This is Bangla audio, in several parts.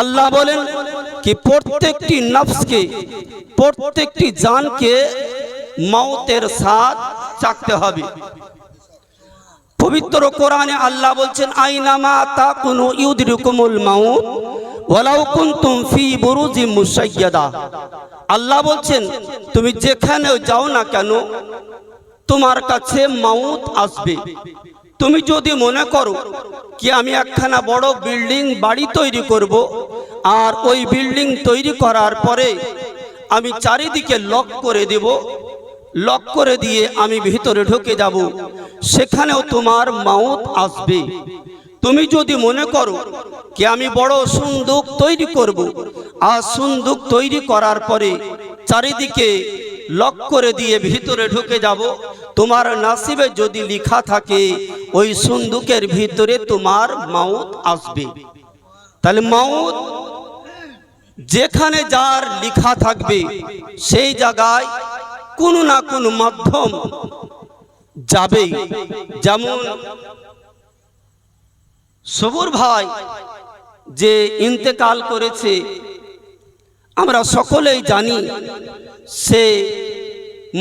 আল্লাহ বলেন কি, প্রত্যেকটি নফসকে, প্রত্যেকটি জানকে মৌতের স্বাদ চাকতে হবে। পবিত্র কোরআনে আল্লাহ বলছেন, আইনামা তাকুনু ইউদরিকুমুল মাউত, ওয়ালাউ কুনতুম ফি বুরুজি মুসাইয়াদা আল্লাহ বলছেন, তুমি যেখানে যাও না কেন, তোমার কাছে মাউত আসবে। তুমি যদি মনে করো কি আমি একখানা বড় বিল্ডিং বাড়ি তৈরি করব আর ওই বিল্ডিং তৈরি করার পরে আমি চারিদিকে লক করে দেব, লক করে দিয়ে আমি ভিতরে ঢুকে যাব, সেখানেও তোমার মাউত আসবে। তুমি যদি মনে করো কি আমি বড় সুন্দুক তৈরি করব, আর সুন্দুক তৈরি করার পরে চারিদিকে লক করে দিয়ে ভিতরে ঢুকে যাব। তোমার নাসিবে যদি লেখা থাকে, ওই সুন্দুকের ভিতরে তোমার মাউত আসবে। তাহলে মাউত যেখানে যার লেখা থাকবে, সেই জায়গায় কোনো না কোনো মাধ্যম যাবে। যেমন সবুর ভাই যে ইন্তেকাল করেছে, আমরা সকলেই জানি সে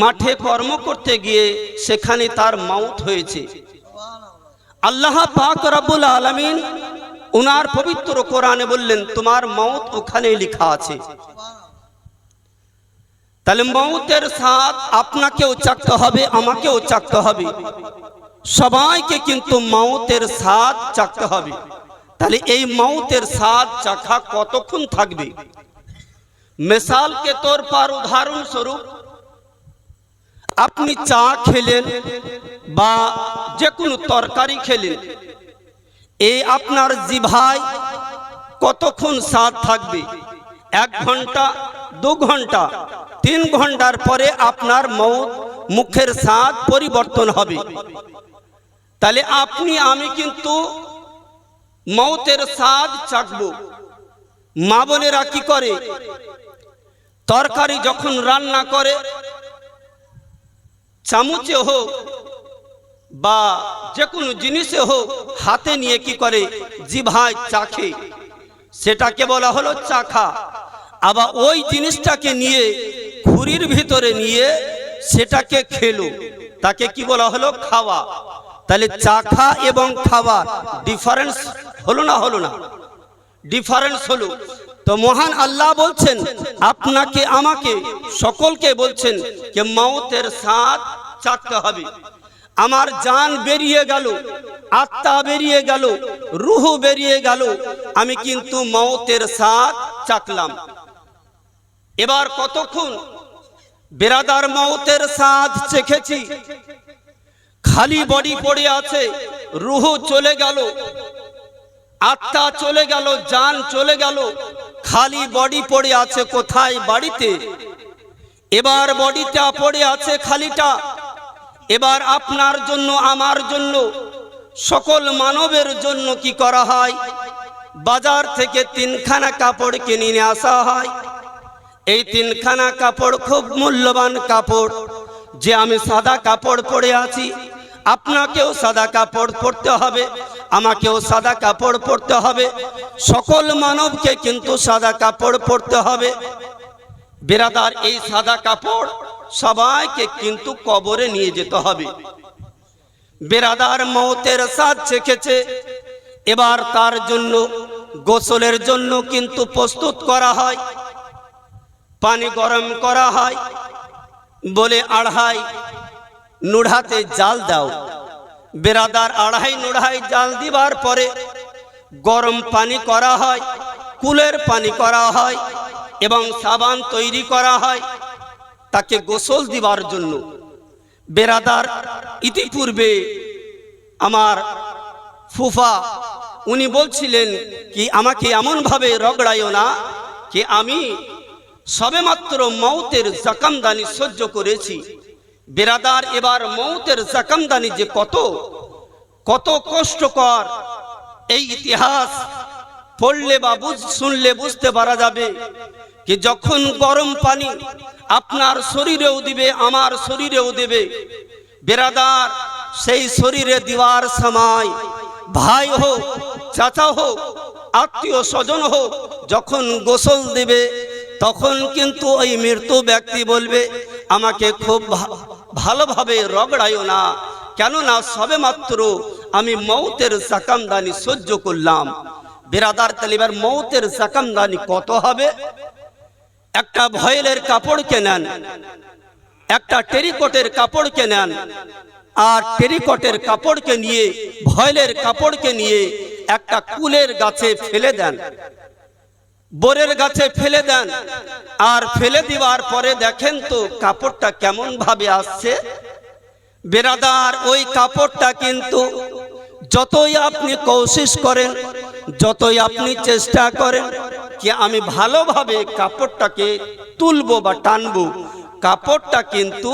মাঠে কর্ম করতে গিয়ে সেখানে তার মাউত হয়েছে। আল্লাহ পাক রব্বুল আলামিন উনার পবিত্র কোরআনে বললেন, তোমার মাউত ওখানে লেখা আছে। তাহলে মৌতের সাথ আপনাকেও চাকতে হবে, আমাকেও চাকতে হবে। সবাইকে কিন্তু মাউতের স্বাদ চাকতে হবে। তাহলে এই মাউতের স্বাদ চাখা কতক্ষণ থাকবে? মিসালকে তোর পার উদাহরণ স্বরূপ আপনি চা খেলেন বা যে কোনো তরকারি খেলেন এই আপনার জিভায় কতক্ষণ স্বাদ থাকবে এক ঘণ্টা দু ঘণ্টা তিন ঘণ্টার পরে আপনার মৌত মুখের স্বাদ পরিবর্তন হবে তাহলে আপনি আমি কিন্তু মৌতের স্বাদ চাকব মা বোনেরা কি করে তরকারি যখন রান্না করে, চামচে হোক বা যে কোনো জিনিসে হোক, হাতে নিয়ে কি করে? জিভায় চাখে সেটাকে বলা হলো চাখা আবার ওই জিনিসটাকে নিয়ে, খুরির ভিতরে নিয়ে সেটাকে খেলো। তাকে কি বলা হলো? খাওয়া। তাহলে চাখা এবং খাওয়া। ডিফারেন্স হলো না হলো না? ডিফারেন্স হলো। তো মহান আল্লাহ বলছেন, আপনাকে, আমাকে, সকলকে বলছেন যে মাউতের স্বাদ চাকতে হবে। আমার জান বেরিয়ে গেল, আত্মা বেরিয়ে গেল, রুহু বেরিয়ে গেল, আমি কিন্তু মাউতের স্বাদ চাকলাম এবার কতক্ষণ বেরাদার মাউতের স্বাদ চেখেছি? খালি বডি পড়ে আছে, রুহু চলে গেল আত্মা চলে গেল যান চলে গেল। খালি বডি পড়ে আছে কোথায়? বাড়িতে। এবার বডিটা পড়ে আছে খালিটা। এবার আপনার জন্য, আমার জন্য, সকল মানবের জন্য কি করা হয়? বাজার থেকে তিনখানা কাপড় কিনে নিয়ে আসা হয়। এই তিনখানা কাপড় খুব মূল্যবান কাপড়। যে আমি সাদা কাপড় পরে আছি, আপনাকেও সাদা কাপড় পরতে হবে। আমাকেও সাদা কাপড় পরতে হবে। সকল মানবকে কিন্তু সাদা কাপড় পরতে হবে। বেরাদার, এই সাদা কাপড় সবাইকে কিন্তু কবরে নিয়ে যেতে হবে। বেরাদার মৌতের সাথ চেখেছে এবার তার জন্য, গোসলের জন্য কিন্তু প্রস্তুত করা হয়। পানি গরম করা হয়। বলে আড়াই নুড়াতে জাল দাও। বেরাদার আড়াই নুড়াই জাল দিবার পরে গরম পানি করা হয়, কুলের পানি করা হয় এবং সাবান তৈরি করা হয় তাকে গোসল দিবার জন্য। বেরাদার ইতিপূর্বে আমার ফুফা, উনি বলছিলেন কি, আমাকে এমনভাবে রগড়াইও না কি আমি সবেমাত্র মৌতের জাকামদানি সহ্য করেছি। বেরাদার এবার মৌতের জাকামদানি যে কত কত কষ্টকর এই ইতিহাস। পড়লে বা বুঝ, শুনলে বুঝতে পারা যাবে কি যখন গরম পানি আপনার শরীরেও দিবে, আমার শরীরেও দেবে। বেরাদার সেই শরীরে দেওয়ার সময় ভাই হোক, চাচা হোক, আত্মীয় স্বজন হোক, যখন গোসল দেবে, তখন কিন্তু ওই মৃত্যু ব্যক্তি বলবে, আমাকে খুব ভালোভাবে রগড়াইও না। কেননা সবে মাত্র আমি মৌতের সাকামদানি সহ্য করলাম। বিরাদার তালিবার মৌতের সাকামদানি কত হবে? একটা ভয়েলের কাপড় কেনেন, একটা টেরিকটের কাপড় কেনেন, আর টেরিকটের কাপড়কে নিয়ে, ভয়েলের কাপড়কে নিয়ে একটা কুলের গাছে ফেলে দেন। বোরের গাছে ফেলে দেন। আর ফেলে দেওয়ার পরে দেখেন তো কাপড়টা কেমন ভাবে আসছে। বেরাদার, ওই কাপড়টা কিন্তু যতই আপনি কোশিস করেন, যতই আপনি চেষ্টা করেন কি আমি ভালোভাবে কাপড়টাকে তুলবো বা টানবো, কাপড়টা কিন্তু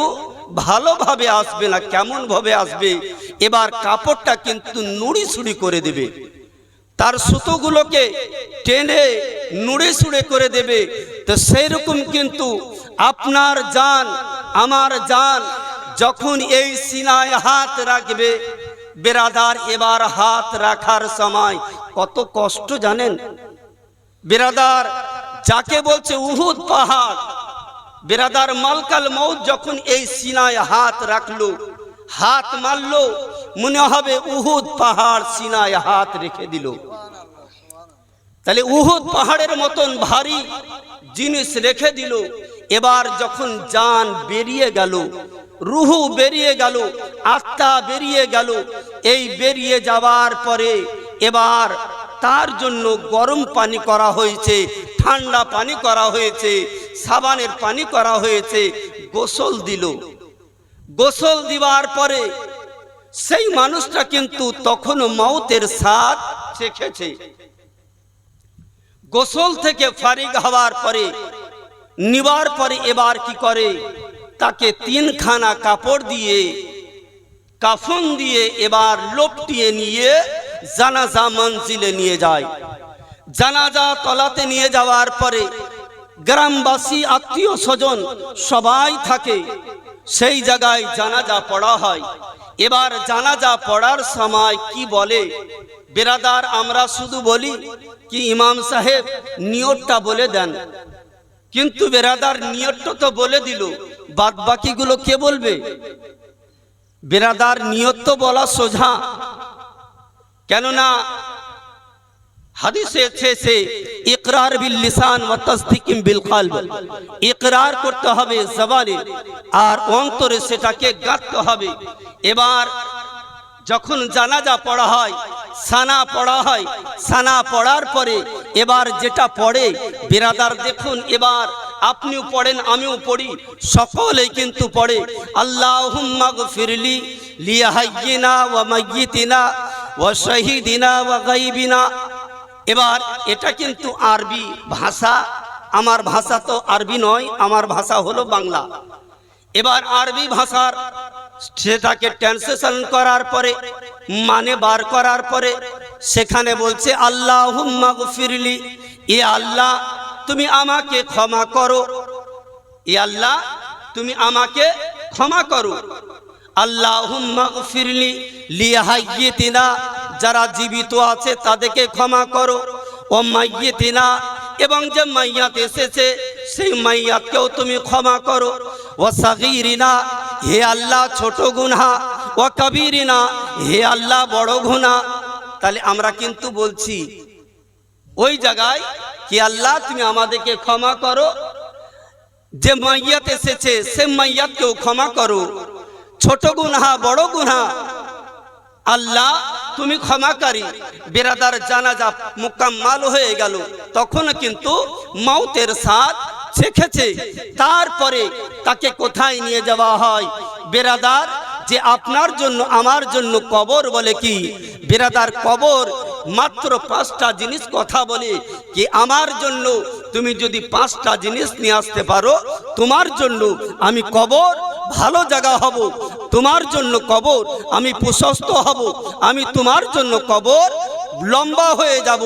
ভালোভাবে আসবে না কেমন ভাবে আসবে, এবার কাপড়টা কিন্তু নুড়ি সুড়ি করে দেবে। তার সুতোগুলোকে টেনে নুড়ে সুড়ে করে দেবে। তো সেই রকম কিন্তু আপনার জান, আমার জান যখন এই সিনায় হাত রাখবে, বেরাদার এবার হাত রাখার সময় কত কষ্ট জানেন? বেরাদার যাকে বলছে উহুদ পাহাড়, বেরাদার মালকাল মৌত যখন এই সিনায় হাত রাখল হাত মারলো, মনে হবে উহুদ পাহাড় সিনায় হাত রেখে দিল। তাহলে উহুদ পাহাড়ের মতন ভারী জিনিস রেখে দিল। এবার যখন জান বেরিয়ে গেল, রুহু বেরিয়ে গেল, আত্মা বেরিয়ে গেল, এই বেরিয়ে যাওয়ার পরে এবার তার জন্য গরম পানি করা হয়েছে, ঠান্ডা পানি করা হয়েছে, সাবানের পানি করা হয়েছে, গোসল দিল। গোসল দিবার পরে সেই মানুষটা কিন্তু তখনও মৌতের স্বাদ চেখেছে। গোসল থেকে ফারিগ হওয়ার পরে, নিবার পরে এবার কি করে? তাকে তিনখানা কাপড় দিয়ে, কাফন দিয়ে এবার লোপটিয়ে নিয়ে জানাজা মঞ্জিলে নিয়ে যায়। জানাজা তলাতে নিয়ে যাওয়ার পরে গ্রামবাসী, আত্মীয় স্বজন সবাই থাকে। সেই জায়গায় জানাজা পড়া হয়। এবার জানাজা পড়ার সময় কি বলে? বেরাদার, আমরা শুধু বলি কি ইমাম সাহেব নিয়তটা বলে দেন। কিন্তু বেরাদার নিয়তটা তো বলে দিল। বাদ বাকিগুলো কে বলবে? বেরাদার নিয়ত তো বলা সোজা। কেননা হাদিসে এসেছে ইকরার বিল লিসান ওয়া তাসদিকিম বিল কলব। করতে হবে জবানে আর অন্তরে সেটাকে গাঁথতে হবে। এবার যখন জানাজা পড়া হয়, সানা পড়া হয়, সানা পড়ার পরে এবার যেটা পড়ে, বিরাদার দেখুন, এবার আপনিও পড়েন, আমিও পড়ি। সকলেই কিন্তু পড়ে, আল্লাহুম্মা গফিরলি লিয়াহাইয়িনা ওয়া মাইয়িতিনা ওয়া শাহিদিনা ওয়া গায়বিনা। এবার এটা কিন্তু আরবি ভাষা, আমার ভাষা তো আরবি নয়, আমার ভাষা হলো বাংলা। এবার আরবি ভাষার সেটাকে ট্রান্সলেশন করার পরে মানে বার করার পরে, সেখানে বলছে আল্লাহ হুম্মা ফিরলি এ আল্লাহ, তুমি আমাকে ক্ষমা করো। এ আল্লাহ, তুমি আমাকে ক্ষমা করো। যারা জীবিত আছে তাদেরকে ক্ষমা করো। ও মাইয়িতিনা এবং যে মাইয়াত এসেছে, সেই মাইয়াতকেও তুমি ক্ষমা করো। ও সাগিরিনা, হে আল্লাহ ছোট গুনহা। ও কবিরিনা, হে আল্লাহ বড় গুনা তাহলে আমরা কিন্তু বলছি, ওই জায়গায় কি আল্লাহ তুমি আমাদেরকে ক্ষমা করো? যে মাইয়াত এসেছে, সে মাইয়াতকেও ক্ষমা করো। ছোট গুনহা বড় গুনহা আল্লাহ, তুমি ক্ষমাকারী। বেরাদার জানাজা মুকাম্মাল হয়ে গেল। তখন কিন্তু মাউতের সাথ শেখেছে তারপরে তাকে কোথায় নিয়ে যাওয়া হয়? বেরাদার, যে আপনার জন্য, আমার জন্য কবর বলে কি? বেরাদার কবর মাত্র পাঁচটা জিনিস কথা বলে কি, আমার জন্য তুমি যদি পাঁচটা জিনিস নিয়ে আসতে পারো, তোমার জন্য আমি কবর ভালো জায়গা হব। তোমার জন্য কবর আমি প্রশস্ত হব। আমি তোমার জন্য কবর লম্বা হয়ে যাব।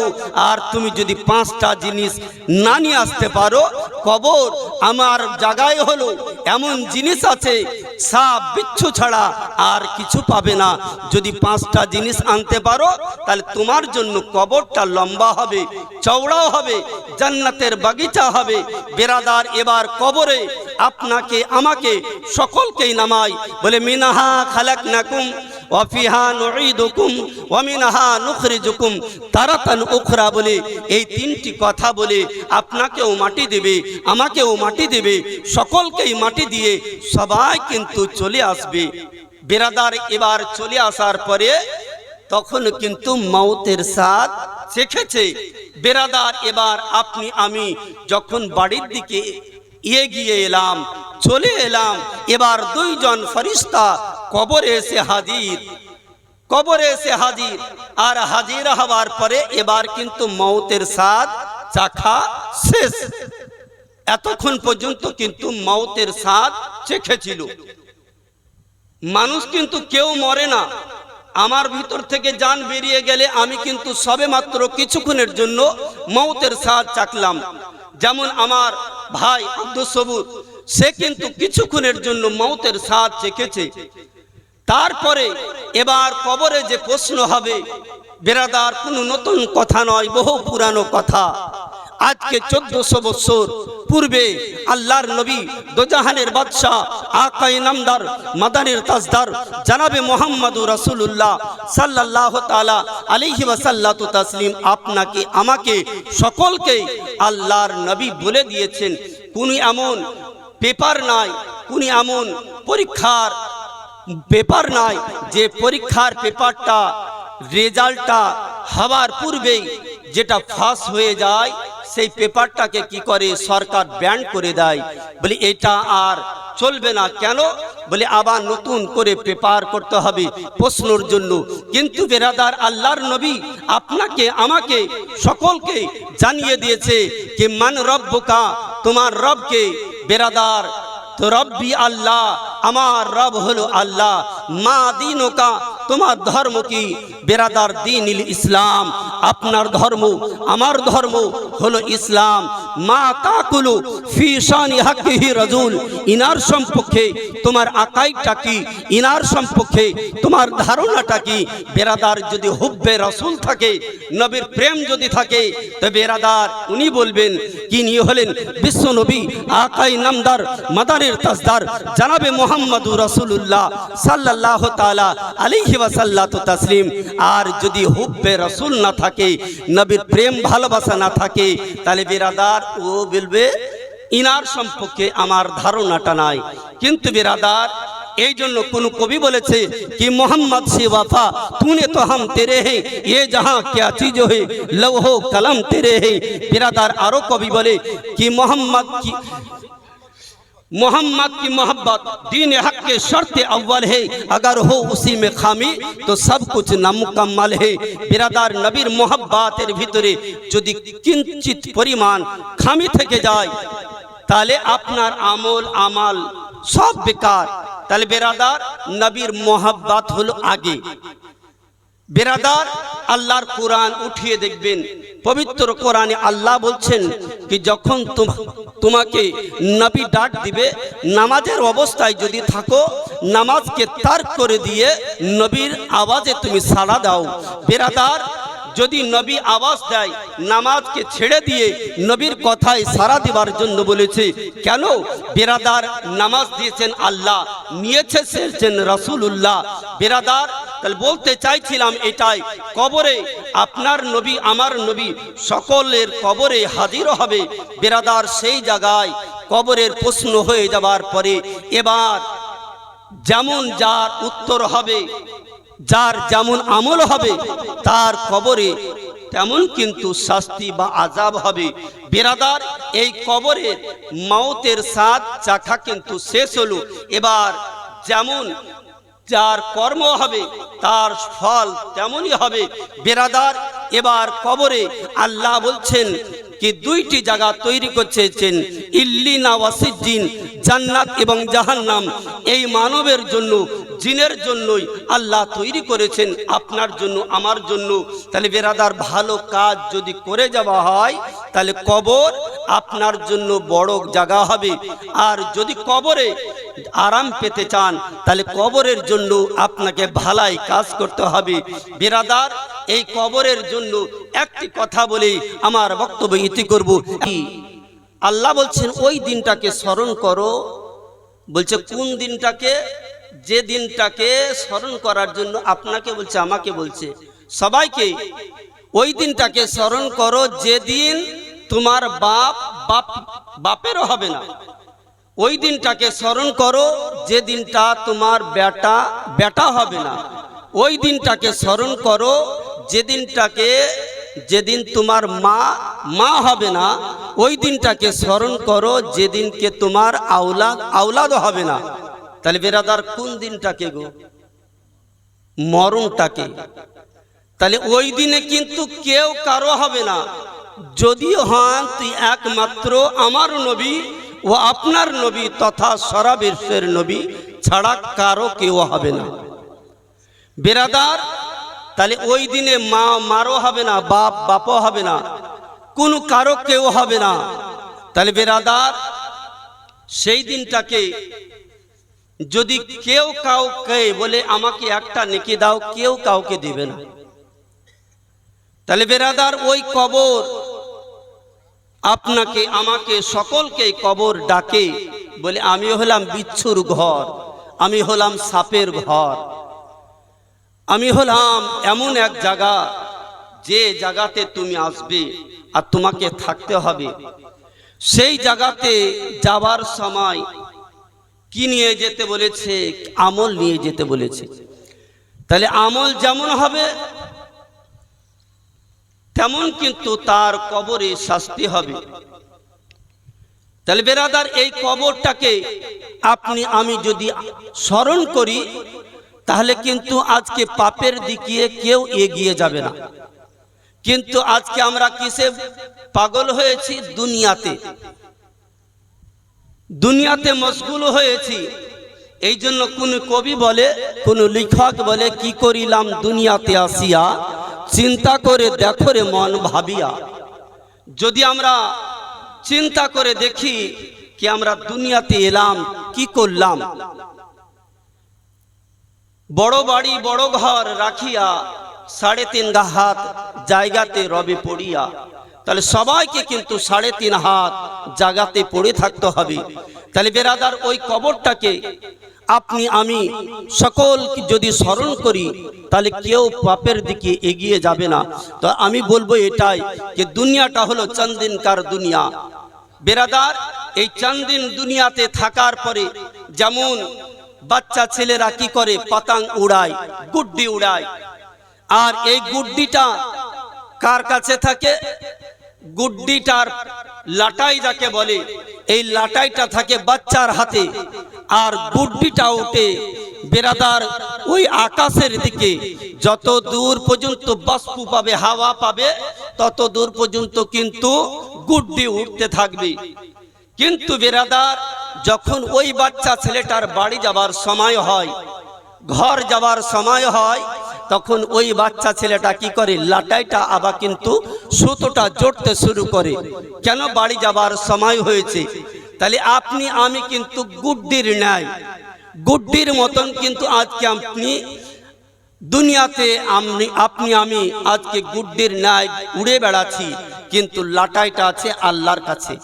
আর তুমি যদি পাঁচটা জিনিস না নিয়ে আসতে পারো, কবর আমার জায়গায় হলো, এমন জিনিস আছে, সাপ, বিচ্ছু ছাড়া আর কিছু পাবে না। যদি পাঁচটা জিনিস আনতে পারো, তাহলে তোমার জন্য কবরটা লম্বা হবে, চওড়াও হবে, জান্নাতের বাগিচা হবে। বেরাদার, এবার কবরে আপনাকে, আমাকে সকলকেই নামাই। বলে, মিনাহা খালাক নাকুম ওয়াফিহা নুঈদুকুম ওয়ামিনহা নুখরিজুকুম। তারাতান উখরা বলে, এই তিনটি কথা বলে আপনাকেও মাটি দেবে, আমাকেও মাটি দেবে, সকলকেই মাটি দিয়ে সবাই কিন্তু চলে আসবে। বেরাদার এবার চলে আসার পরে তখন কিন্তু মৌতের সাথ চেখেছে। বেরাদার এবার আপনি, আমি যখন বাড়ির দিকে এগিয়ে এলাম, চলে এলাম, এবার দুইজন ফরিস্তা কবরে এসে হাজির, কবরে এসে হাজির। আর হাজির হওয়ার পরে এবার কিন্তু মৌতের স্বাদ, চাখা শেষ। এতক্ষণ পর্যন্ত কিন্তু মৌতের স্বাদ চেখেছিল। মানুষ কিন্তু কেউ মরে না। আমার ভিতর থেকে যান বেরিয়ে গেলে আমি কিন্তু সবে মাত্র কিছুক্ষণের জন্য মৌতের স্বাদ চাকলাম যেমন আমার ভাই আব্দুল সবুর, সে কিন্তু কিছুক্ষণের জন্য মৌতের স্বাদ চেখেছে। তারপরে এবার কবরে যে প্রশ্ন হবে, বেরাদার, কোনো নতুন কথা নয়, বহু পুরানো কথা। আজকে চোদ্দশো বছর পূর্বে আল্লাহর নবী দোজাহানের বাদশাহ আকাই নামদার, মাদানের তাজদার, জানাবে মোহাম্মদুর রাসূলুল্লাহ সাল্লাল্লাহ তাআলা আলাইহি ওয়াসাল্লাতু তাসলিম আপনাকে, আমাকে, সকলকে আল্লাহর নবী বলে দিয়েছেন। কোন এমন পেপার নাই, কোন এমন পরীক্ষার পেপার নাই যে পরীক্ষার পেপারটা, রেজাল্টটা হওয়ার পূর্বেই যেটা ফাঁস হয়ে যায়, সেই পেপারটাকে কি করে সরকার ব্যান করে দেয়? বলি, এটা আর চলবে না কেন? বলে, আবার নতুন করে পেপার করতে হবে প্রশ্নর জন্য। কিন্তু বেরাদার আল্লাহর নবী আপনাকে, আমাকে, সকলকে জানিয়ে দিয়েছে কি মান রব্বকা, তোমার রবকে বেরাদার তো রব্বি আল্লাহ আমার রব হলো আল্লাহ। মা দিনকা তোমার ধর্ম কি? বেরাদার দিন ইসলাম, আপনার ধর্ম, আমার ধর্ম হলো ইসলাম। মা তাকুলু ফি শানি হাক্কিহি রাজুল, ইনার সম্পর্কে তোমার আকাইটা কি? ইনার সম্পর্কে তোমার ধারণাটা কি? বেরাদার যদি হুব্বে রসুল থাকে, নবীর প্রেম যদি থাকে, তো বেরাদার উনি বলবেন, কি নিয়ে হলেন? বিশ্ব নবী আকাই নামদার মাদারের তাজদার, জানাবে মোহাম্মদুর রাসূলুল্লাহ সাল্লাল্লাহু তাআলা আলাইহি তাসলিম। আর যদি হুব্বে রসুল না থাকে, নবীর প্রেম ভালোবাসা না থাকে, তাহলে বিরাদার, ও বলবে, ইনার সম্পর্কে আমার ধারণাটা নাই। কিন্তু বিরাদার, এই জন্য কোন কবি বলেছে কি, মোহাম্মদ সে তুনে তো হাম তেরে হে, এ যাহা ক্যা চিজ হে লৌহ কলম তেরে হে। বিরাদার আরও কবি বলে কি, মোহাম্মদ मोहम्मद की मोहब्बत दीन हक के शर्त अव्वल है अगर हो उसी में खामी तो सब कुछ नामुकम्मल है बिरादार নবীর মোহাব্বাতের ভিতরে যদি কিঞ্চিত পরিমাণ খামি থেকে যায় তাহলে আপনার আমল আমাল সব বেকার তাহলে বেরাদার নবীর মোহাব্বাত হলো আগে বেরাদার, আল্লাহর কোরআন উঠিয়ে দেখবেন। পবিত্র কোরআনে আল্লাহ বলছেন কি, যখন তোমাকে নবী ডাক দিবে, নামাজের অবস্থায় যদি থাকো, নামাজকে তার করে দিয়ে নবীর আওয়াজে তুমি সাড়া দাও। বেরাদার যদি নবী আওয়াজ দেয়, নামাজকে ছেড়ে দিয়ে নবীর কথায় সারা দেওয়ার জন্য বলেছে, কেন? বেরাদার নামাজ দিয়েছেন আল্লাহ, নিয়েছে সেছেন রাসূলুল্লাহ। বেরাদার, তাহলে বলতে চাইছিলাম এটাই, কবরে আপনার নবী, আমার নবী সকলের কবরে হাজির হবে, বেরাদার সেই জায়গায় কবরের প্রশ্ন হয়ে যাবার পরে, এবার যেমন যার উত্তর হবে যার যেমন আমল হবে, তার কবরে তেমন কিন্তু শাস্তি বা আজাব হবে। বেরাদার, এই কবরের মাউতের সাত চাখা কিন্তু শেষ হলো। এবার যেমন যার কর্ম হবে, তার ফল তেমনই হবে। বেরাদার, এবার কবরে আল্লাহ বলছেন কি দুইটি জায়গা তৈরি করছেন, ইল্লিনা ওয়াসিদ্দিন জান্নাত এবং জাহান্নাম। এই মানবের জন্য, জিনের জন্যই আল্লাহ তৈরি করেছেন, আপনার জন্য, আমার জন্য। তাহলে বেরাদার, ভালো কাজ যদি করে যাওয়া হয়, তাহলে কবর আপনার জন্য বড় জায়গা হবে। আর যদি কবরে আরাম পেতে চান, তাহলে কবরের জন্য আপনাকে ভালাই কাজ করতে হবে। বিরাদার এই কবরের জন্য একটি কথা বলে, আমার বক্তব্য ইতি করব? আল্লাহ বলছেন, ওই দিনটাকে স্মরণ করো। বলছে, কোন দিনটাকে? যে দিনটাকে স্মরণ করার জন্য আপনাকে বলছে, আমাকে বলছে। সবাইকে, ওই দিনটাকে স্মরণ করো যেদিন তোমার বাপ বাপ, বাপেরও হবে না। ওই দিনটাকে স্মরণ করো যে দিনটা তোমার বেটা বেটা হবে না। ওই দিনটাকে স্মরণ করো যে দিনটাকে যেদিন তোমার মা মা হবে না, ওই দিনটাকে স্মরণ করো, যেদিনকে তোমার আওলাদ, আওলাদও হবে না। তাহলে বেরাদার কোন দিনটাকে গো? মরণটাকে। তাহলে ওই দিনে কিন্তু কেউ কারও হবে না। যদিও হন তুই একমাত্র আমার নবী ও আপনার নবী তথা সারা বিশ্বের নবী ছাড়া কারও কেউ হবে না। বেরাদার তাহলে ওই দিনে মা, মারও হবে না, বাপ, বাপও হবে না, কোনো কারও কেউ হবে না। তাহলে বেরাদার, সেই দিনটাকে যদি কেউ কাউকে বলে আমাকে একটা নেকি দাও, কেউ কাউকে দিবে না। তাহলে বেরাদার, ওই কবর আপনাকে, আমাকে সকলকে কবর ডাকে, বলে আমি হলাম বিচ্ছুর ঘর, আমি হলাম সাপের ঘর। আমি হলাম এমন এক জায়গা, যে জায়গাতে তুমি আসবে আর তোমাকে থাকতে হবে। সেই জায়গাতে যাবার সময় কি নিয়ে যেতে বলেছে? আমল নিয়ে যেতে বলেছে। তাহলে আমল যেমন হবে, তেমন কিন্তু তার কবরে শাস্তি হবে। তাহলে বেরাদার, এই কবরটাকে আপনি, আমি যদি স্মরণ করি তাহলে কিন্তু আজকে পাপের দিকে কেউ এগিয়ে যাবে না। কিন্তু আজকে আমরা কিসে পাগল হয়েছি? দুনিয়াতে। দুনিয়াতে মশগুল হয়েছি। এই জন্য কোন কবি বলে, কোন লেখক বলে, কি করিলাম দুনিয়াতে আসিয়া? চিন্তা করে দেখো রে মন ভাবিয়া। যদি আমরা চিন্তা করে দেখি কি আমরা দুনিয়াতে এলাম, কি করলাম? বড় বাড়ি, বড় ঘর রাখিয়া সাড়ে তিন হাত জায়গাতে রবে পড়িয়া। তাহলে সবাইকে কিন্তু সাড়ে তিন হাত জায়গাতে পড়ে থাকতে হবে। তাহলে বেরাদার, ওই কবরটাকে আপনি, আমি সকল যদি স্মরণ করি, তাহলে কেউ পাপের দিকে এগিয়ে যাবে না। তো আমি বলব এটাই যে দুনিয়াটা হলো চন্দিনকার দুনিয়া। বেরাদার, এই চন্দিন দুনিয়াতে থাকার পরে যেমন বাচ্চা ছেলেরা কি করে? পতাং উড়ায়, গুড্ডি উড়ায়। আর এই গুড্ডিটা কার কাছে থাকে? গুড্ডিটার লাটাই যাকে বলে, এই লাটাইটা থাকে বাচ্চার হাতে। আর গুড্ডিটা উঠে বেরাদার ওই আকাশের দিকে। যত দূর পর্যন্ত বাষ্পু পাবে, হাওয়া পাবে, তত দূর পর্যন্ত কিন্তু গুড্ডি উঠতে থাকবে। কিন্তু বেরাদার, যখন ওই বাচ্চা ছেলেটার বাড়ি যাবার সময় হয়, ঘর যাবার সময় হয়, তখন ওই বাচ্চা ছেলেটা কি করে, লাটাইটা আবার কিন্তু সুতোটা জড়তে শুরু করে। কেন বাড়ি যাবার সময় হয়েছে? তাহলে আপনি, আমি কিন্তু গুড্ডির ন্যায়। গুড্ডির মতন কিন্তু আজকে আপনি, দুনিয়াতে আপনি আপনি, আমি আজকে গুড্ডির ন্যায় উড়ে বেড়াচ্ছি, কিন্তু লাটাইটা আছে আল্লাহর কাছে।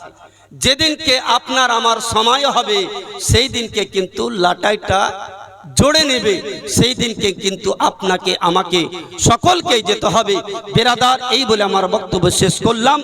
যেদিনকে আপনার আমার সময় হবে, সেই দিনকে কিন্তু লাটাইটা জোড়ে নেবে। সেই দিনকে কিন্তু আপনাকে, আমাকে সকলকেই যেতে হবে। বেরাদার, এই বলে আমার বক্তব্য শেষ করলাম।